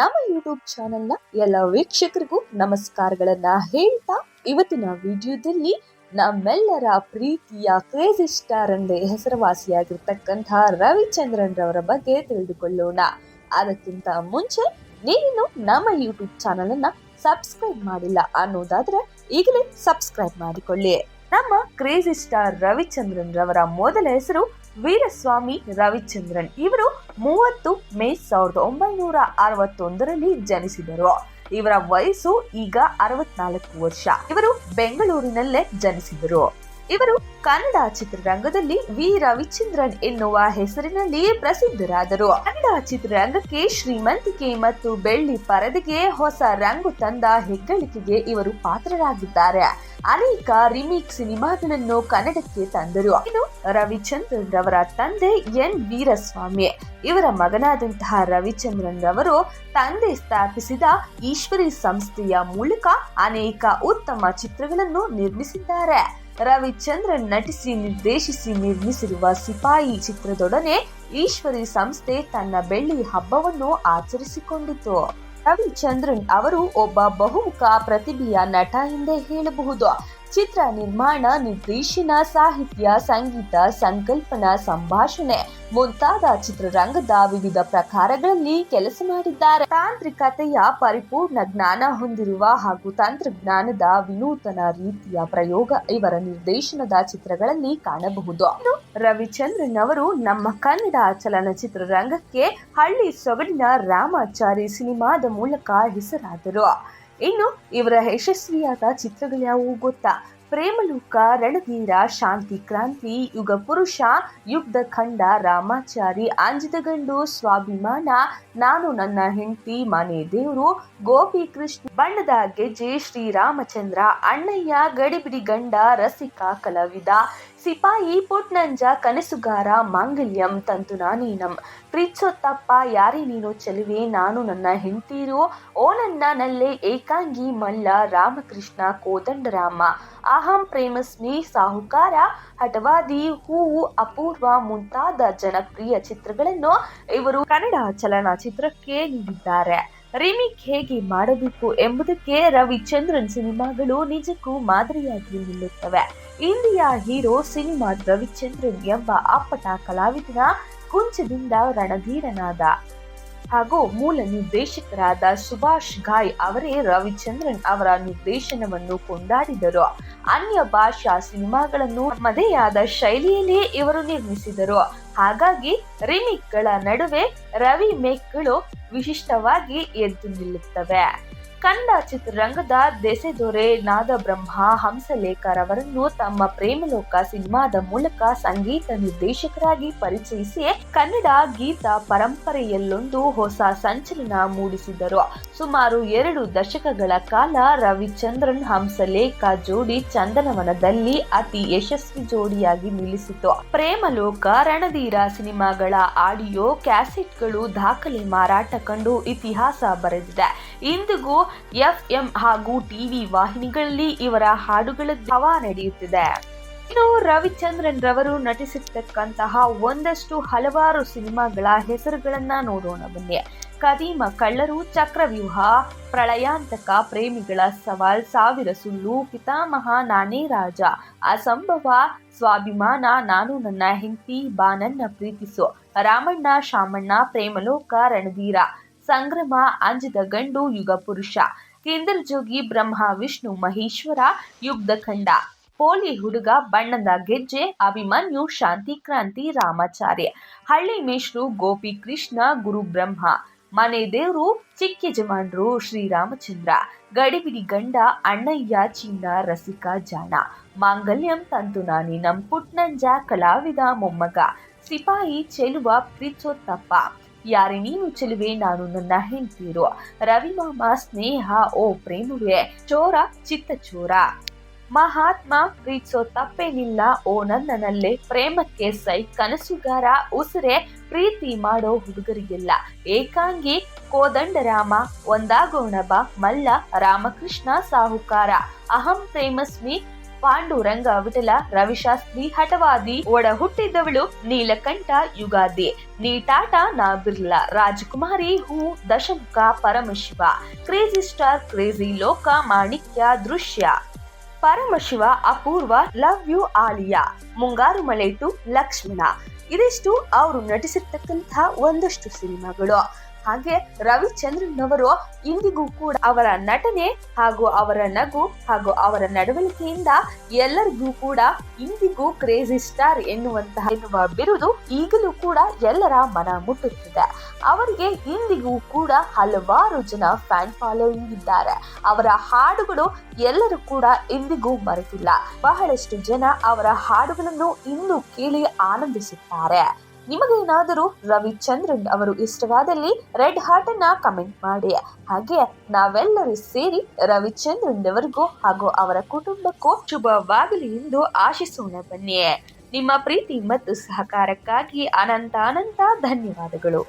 ನಮ್ಮ ಯೂಟ್ಯೂಬ್ ಚಾನೆಲ್ನ ಎಲ್ಲ ವೀಕ್ಷಕರಿಗೂ ನಮಸ್ಕಾರಗಳನ್ನ ಹೇಳ್ತಾ ಇವತ್ತಿನ ವಿಡಿಯೋದಲ್ಲಿ ನಮ್ಮೆಲ್ಲರ ಪ್ರೀತಿಯ ಕ್ರೇಜಿ ಸ್ಟಾರ್ ಎಂದೇ ಹೆಸರುವಾಸಿಯಾಗಿರ್ತಕ್ಕಂತಹ ರವಿಚಂದ್ರನ್ ರವರ ಬಗ್ಗೆ ತಿಳಿದುಕೊಳ್ಳೋಣ. ಅದಕ್ಕಿಂತ ಮುಂಚೆ ನೀನು ನಮ್ಮ ಯೂಟ್ಯೂಬ್ ಚಾನೆಲ್ ಅನ್ನ ಸಬ್ಸ್ಕ್ರೈಬ್ ಮಾಡಿಲ್ಲ ಅನ್ನೋದಾದ್ರೆ ಈಗಲೇ ಸಬ್ಸ್ಕ್ರೈಬ್ ಮಾಡಿಕೊಳ್ಳಿ. ನಮ್ಮ ಕ್ರೇಜಿ ಸ್ಟಾರ್ ರವಿಚಂದ್ರನ್ ರವರ ಮೊದಲ ಹೆಸರು ವೀರಸ್ವಾಮಿ ರವಿಚಂದ್ರನ್. ಇವರು ಮೂವತ್ತು ಮೇ ಸಾವಿರದ ಒಂಬೈನೂರ ಅರವತ್ತೊಂದರಲ್ಲಿ ಜನಿಸಿದರು. ಇವರ ವಯಸ್ಸು ಈಗ ಅರವತ್ನಾಲ್ಕು ವರ್ಷ. ಇವರು ಬೆಂಗಳೂರಿನಲ್ಲೇ ಜನಿಸಿದರು. ಇವರು ಕನ್ನಡ ಚಿತ್ರರಂಗದಲ್ಲಿ ವಿ ರವಿಚಂದ್ರನ್ ಎನ್ನುವ ಹೆಸರಿನಲ್ಲಿ ಪ್ರಸಿದ್ಧರಾದರು. ಕನ್ನಡ ಚಿತ್ರರಂಗಕ್ಕೆ ಶ್ರೀಮಂತಿಕೆ ಮತ್ತು ಬೆಳ್ಳಿ ಪರದೆಗೆ ಹೊಸ ರಂಗು ತಂದ ಹೆಗ್ಗಳಿಕೆಗೆ ಇವರು ಪಾತ್ರರಾಗಿದ್ದಾರೆ. ಅನೇಕ ರಿಮೇಕ್ ಸಿನಿಮಾಗಳನ್ನು ಕನ್ನಡಕ್ಕೆ ತಂದರು. ಇನ್ನು ರವಿಚಂದ್ರನ್ ರವರ ತಂದೆ ಎನ್ ವೀರಸ್ವಾಮಿ. ಇವರ ಮಗನಾದಂತಹ ರವಿಚಂದ್ರನ್ ರವರು ತಂದೆ ಸ್ಥಾಪಿಸಿದ ಈಶ್ವರಿ ಸಂಸ್ಥೆಯ ಮೂಲಕ ಅನೇಕ ಉತ್ತಮ ಚಿತ್ರಗಳನ್ನು ನಿರ್ಮಿಸಿದ್ದಾರೆ. ರವಿಚಂದ್ರನ್ ನಟಿಸಿ ನಿರ್ದೇಶಿಸಿ ನಿರ್ಮಿಸಿರುವ ಸಿಪಾಯಿ ಚಿತ್ರದೊಡನೆ ಈಶ್ವರಿ ಸಂಸ್ಥೆ ತನ್ನ ಬೆಳ್ಳಿ ಹಬ್ಬವನ್ನು ಆಚರಿಸಿಕೊಂಡಿತು. ರವಿಚಂದ್ರನ್ ಅವರು ಒಬ್ಬ ಬಹುಮುಖ ಪ್ರತಿಭೆಯ ನಟ ಎಂದೇ ಹೇಳಬಹುದು. ಚಿತ್ರ ನಿರ್ಮಾಣ, ನಿರ್ದೇಶನ, ಸಾಹಿತ್ಯ, ಸಂಗೀತ, ಸಂಕಲ್ಪನಾ, ಸಂಭಾಷಣೆ ಮುಂತಾದ ಚಿತ್ರರಂಗದ ವಿವಿಧ ಪ್ರಕಾರಗಳಲ್ಲಿ ಕೆಲಸ ಮಾಡಿದ್ದಾರೆ. ತಾಂತ್ರಿಕತೆಯ ಪರಿಪೂರ್ಣ ಜ್ಞಾನ ಹೊಂದಿರುವ ಹಾಗೂ ತಂತ್ರಜ್ಞಾನದ ವಿನೂತನ ರೀತಿಯ ಪ್ರಯೋಗ ಇವರ ನಿರ್ದೇಶನದ ಚಿತ್ರಗಳಲ್ಲಿ ಕಾಣಬಹುದು. ರವಿಚಂದ್ರನ್ ಅವರು ನಮ್ಮ ಕನ್ನಡ ಚಲನಚಿತ್ರರಂಗಕ್ಕೆ ಹಳ್ಳಿ ಸೊಗಡಿನ ರಾಮಾಚಾರಿ ಸಿನಿಮಾದ ಮೂಲಕ ಹೆಸರಾದರು. ಇನ್ನು ಇವರ ಯಶಸ್ವಿಯಾದ ಚಿತ್ರಗಳು ಯಾವುವು ಗೊತ್ತಾ? ಪ್ರೇಮಲೋಕ, ರಣಧೀರ, ಶಾಂತಿ ಕ್ರಾಂತಿ, ಯುಗ ಪುರುಷ ಯುಗ್ಧ ಖಂಡ, ರಾಮಾಚಾರಿ ಅಂಜಿದ ಗಂಡು, ಸ್ವಾಭಿಮಾನ, ನಾನು ನನ್ನ ಹೆಂಡತಿ, ಮನೆ ದೇವರು, ಗೋಪಿ ಕೃಷ್ಣ, ಬಣ್ಣದ ಗೆಜ್ಜೆ, ಶ್ರೀರಾಮಚಂದ್ರ, ಅಣ್ಣಯ್ಯ, ಗಡಿಬಿಡಿ ಗಂಡ, ರಸಿಕ ಕಲಾವಿದ ಸಿಪಾಯಿ ಪುಟ್ನಂಜ ಕನಸುಗಾರ ಮಾಂಗಲ್ಯಂ ತಂತು ನಾನೀನಂ. ಪ್ರೀತ್ಸೊತ್ತಪ್ಪ ಯಾರಿ ನೀನು ಚೆಲುವೆ, ನಾನು ನನ್ನ ಹೆಂಡತೀರು. ಓ ನನ್ನ ನಲ್ಲೆ ಏಕಾಂಗಿ ಮಲ್ಲ, ರಾಮಕೃಷ್ಣ ಕೋದಂಡರಾಮ. ಅಹಂ ಪ್ರೇಮಸ್ಮಿ ಸಾಹುಕಾರ, ಹಠವಾದಿ ಹೂವು ಅಪೂರ್ವ ಮುಂತಾದ ಜನಪ್ರಿಯ ಚಿತ್ರಗಳನ್ನು ಇವರು ಕನ್ನಡ ಚಲನಚಿತ್ರಕ್ಕೆ ನೀಡಿದ್ದಾರೆ. ರಿಮಿಕ್ ಹೇಗೆ ಮಾಡಬೇಕು ಎಂಬುದಕ್ಕೆ ರವಿಚಂದ್ರನ್ ಸಿನಿಮಾಗಳು ನಿಜಕ್ಕೂ ಮಾದರಿಯಾಗಿ ನಿಲ್ಲುತ್ತವೆ. ಇಂಡಿಯಾ ಹೀರೋ ಸಿನಿಮಾ ರವಿಚಂದ್ರನ್ ಎಂಬ ಅಪ್ಪಟ ಕಲಾವಿದನ ಕುಂಚದಿಂದ ರಣಧೀರನಾದ. ಹಾಗೂ ಮೂಲ ನಿರ್ದೇಶಕರಾದ ಸುಭಾಷ್ ಘಾಯ್ ಅವರೇ ರವಿಚಂದ್ರನ್ ಅವರ ನಿರ್ದೇಶನವನ್ನು ಕೊಂಡಾಡಿದರು. ಅನ್ಯ ಭಾಷಾ ಸಿನಿಮಾಗಳನ್ನು ತಮ್ಮದೇ ಆದ ಶೈಲಿಯಲ್ಲಿ ಇವರು ನಿರ್ಮಿಸಿದರು. ಹಾಗಾಗಿ ರಿಮಿಕ್ಗಳ ನಡುವೆ ರವಿ ಮೇಕ್ಗಳು ವಿಶಿಷ್ಟವಾಗಿ ಎದ್ದು ನಿಲ್ಲುತ್ತವೆ. ಕನ್ನಡ ಚಿತ್ರರಂಗದ ದೆಸೆದೊರೆ ನಾದಬ್ರಹ್ಮ ಹಂಸಲೇಖರವರನ್ನು ತಮ್ಮ ಪ್ರೇಮಲೋಕ ಸಿನಿಮಾದ ಮೂಲಕ ಸಂಗೀತ ನಿರ್ದೇಶಕರಾಗಿ ಪರಿಚಯಿಸಿ ಕನ್ನಡ ಗೀತ ಪರಂಪರೆಯಲ್ಲೊಂದು ಹೊಸ ಸಂಚಲನ ಮೂಡಿಸಿದರು. ಸುಮಾರು ಎರಡು ದಶಕಗಳ ಕಾಲ ರವಿಚಂದ್ರನ್ ಹಂಸಲೇಖ ಜೋಡಿ ಚಂದನವನದಲ್ಲಿ ಅತಿ ಯಶಸ್ವಿ ಜೋಡಿಯಾಗಿ ನಿಲ್ಲಿಸಿತು. ಪ್ರೇಮಲೋಕ ರಣಧೀರ ಸಿನಿಮಾಗಳ ಆಡಿಯೋ ಕ್ಯಾಸೆಟ್ಗಳು ದಾಖಲೆ ಮಾರಾಟ ಕಂಡು ಇತಿಹಾಸ ಬರೆದಿದೆ. ಇಂದಿಗೂ ಎಫ್ಎಂ ಹಾಗೂ ಟಿವಿ ವಾಹಿನಿಗಳಲ್ಲಿ ಇವರ ಹಾಡುಗಳ ಧಾವ ನಡೆಯುತ್ತಿದೆ. ಇನ್ನು ರವಿಚಂದ್ರನ್ ರವರು ನಟಿಸಿರ್ತಕ್ಕಂತಹ ಒಂದಷ್ಟು ಹಲವಾರು ಸಿನಿಮಾಗಳ ಹೆಸರುಗಳನ್ನ ನೋಡೋಣ ಬನ್ನಿ. ಕದೀಮ ಕಳ್ಳರು, ಚಕ್ರವ್ಯೂಹ, ಪ್ರಳಯಾಂತಕ ಪ್ರೇಮಿಗಳ ಸವಾಲ್, ಸಾವಿರ ಸುಳ್ಳು, ಪಿತಾಮಹ, ನಾನೇ ರಾಜ, ಅಸಂಭವ, ಸ್ವಾಭಿಮಾನ, ನಾನು ನನ್ನ ಹೆಂಡತಿ ಬಾನನ್ನ ಪ್ರೀತಿಸು, ರಾಮಣ್ಣ, ಶಾಮಣ್ಣ, ಪ್ರೇಮಲೋಕ, ರಣಧೀರ ಸಂಗ್ರಮ ಅಂಜದ ಗಂಡು ಯುಗ ಪುರುಷ. ಕೇಂದ್ರಜೋಗಿ ಬ್ರಹ್ಮ, ವಿಷ್ಣು, ಮಹೇಶ್ವರ ಯುಗ್ಧ ಖಂಡ. ಪೋಲಿ ಹುಡುಗ, ಬಣ್ಣದ ಗೆಜ್ಜೆ, ಅಭಿಮನ್ಯು, ಶಾಂತಿ, ಕ್ರಾಂತಿ, ರಾಮಾಚಾರ್ಯ. ಹಳ್ಳಿ ಮೇಷ್ರು ಗೋಪಿ, ಕೃಷ್ಣ, ಗುರು ಬ್ರಹ್ಮ. ಮನೆ ದೇವರು ಚಿಕ್ಕಯಜಮಾನ್ರು ಶ್ರೀರಾಮಚಂದ್ರ. ಗಡಿಬಿಡಿ ಗಂಡ, ಅಣ್ಣಯ್ಯ, ಚಿನ್ನ, ರಸಿಕ, ಜಾಣ. ಮಾಂಗಲ್ಯಂ ತಂತು ನಾನಿ ನಂ ಪುಟ್ನಂಜ, ಕಲಾವಿದ, ಮೊಮ್ಮಗ. ಸಿಪಾಯಿ ಚೆಲುವ ಪ್ರೀಚೋತ್ತಪ್ಪ ಯಾರೇ ನೀನು ಚೆಲುವೆ, ನಾನು ನನ್ನ ಹೆಂಡತೀರು. ರವಿಮಾಮ ಸ್ನೇಹ, ಓ ಪ್ರೇಮವೇ, ಚೋರ, ಚಿತ್ತ ಚೋರ. ಮಹಾತ್ಮ ಪ್ರೀತಿಸೋ ತಪ್ಪೇನಿಲ್ಲ, ಓ ನನ್ನನಲ್ಲೇ ಪ್ರೇಮಕ್ಕೆ ಸೈ ಕನಸುಗಾರ, ಉಸಿರೆ ಪ್ರೀತಿ ಮಾಡೋ ಹುಡುಗರಿಗೆಲ್ಲ. ಏಕಾಂಗಿ, ಕೋದಂಡರಾಮ, ಒಂದಾಗೋಣಬ, ಮಲ್ಲ, ರಾಮಕೃಷ್ಣ, ಸಾಹುಕಾರ. ಅಹಂ ಪ್ರೇಮಸ್ಮಿ ಪಾಂಡುರಂಗ ವಿಠಲ ರವಿಶಾಸ್ತ್ರಿ ಹಠವಾದಿ ಒಡ ಹುಟ್ಟಿದ್ದವಳು ನೀಲಕಂಠ ಯುಗಾದಿ. ನೀಟಾಟ ನಾ ಬಿರ್ಲಾ. ರಾಜಕುಮಾರಿ ಹೂ Dashamukha Paramashiva. Crazy star, crazy Loka, Manikya Drishya. Paramashiva, Apoorva, love you Alia. Mungaru Male two Lakshmana. ಇದಿಷ್ಟು ಅವರು ನಟಿಸಿರ್ತಕ್ಕಂತಹ ಒಂದಷ್ಟು ಸಿನಿಮಾಗಳು. ಹಾಗೆ ರವಿಚಂದ್ರನ್ ಅವರು ಇಂದಿಗೂ ಕೂಡ ಅವರ ನಟನೆ ಹಾಗೂ ಅವರ ನಗು ಹಾಗೂ ಅವರ ನಡವಳಿಕೆಯಿಂದ ಎಲ್ಲರಿಗೂ ಕೂಡ ಇಂದಿಗೂ ಕ್ರೇಜಿ ಸ್ಟಾರ್ ಎನ್ನುವಂತಹ ಎನ್ನುವ ಬಿರುದು ಈಗಲೂ ಕೂಡ ಎಲ್ಲರ ಮನ ಮುಟ್ಟುತ್ತಿದೆ. ಅವರಿಗೆ ಇಂದಿಗೂ ಕೂಡ ಹಲವಾರು ಜನ ಫ್ಯಾನ್ ಫಾಲೋಯಿಂಗ್ ಇದ್ದಾರೆ. ಅವರ ಹಾಡುಗಳು ಎಲ್ಲರೂ ಕೂಡ ಇಂದಿಗೂ ಮರೆತಿಲ್ಲ. ಬಹಳಷ್ಟು ಜನ ಅವರ ಹಾಡುಗಳನ್ನು ಇನ್ನೂ ಕೇಳಿ ಆನಂದಿಸುತ್ತಾರೆ. ನಿಮಗೇನಾದರೂ ರವಿಚಂದ್ರನ್ ಅವರು ಇಷ್ಟವಾದಲ್ಲಿ ರೆಡ್ ಹಾರ್ಟ್ ಅನ್ನ ಕಮೆಂಟ್ ಮಾಡಿ. ಹಾಗೆ ನಾವೆಲ್ಲರೂ ಸೇರಿ ರವಿಚಂದ್ರನ್ ಅವರಿಗೂ ಹಾಗೂ ಅವರ ಕುಟುಂಬಕ್ಕೂ ಶುಭವಾಗಲಿ ಎಂದು ಆಶಿಸೋಣ ಬನ್ನಿ. ನಿಮ್ಮ ಪ್ರೀತಿ ಮತ್ತು ಸಹಕಾರಕ್ಕಾಗಿ ಅನಂತ ಅನಂತ ಧನ್ಯವಾದಗಳು.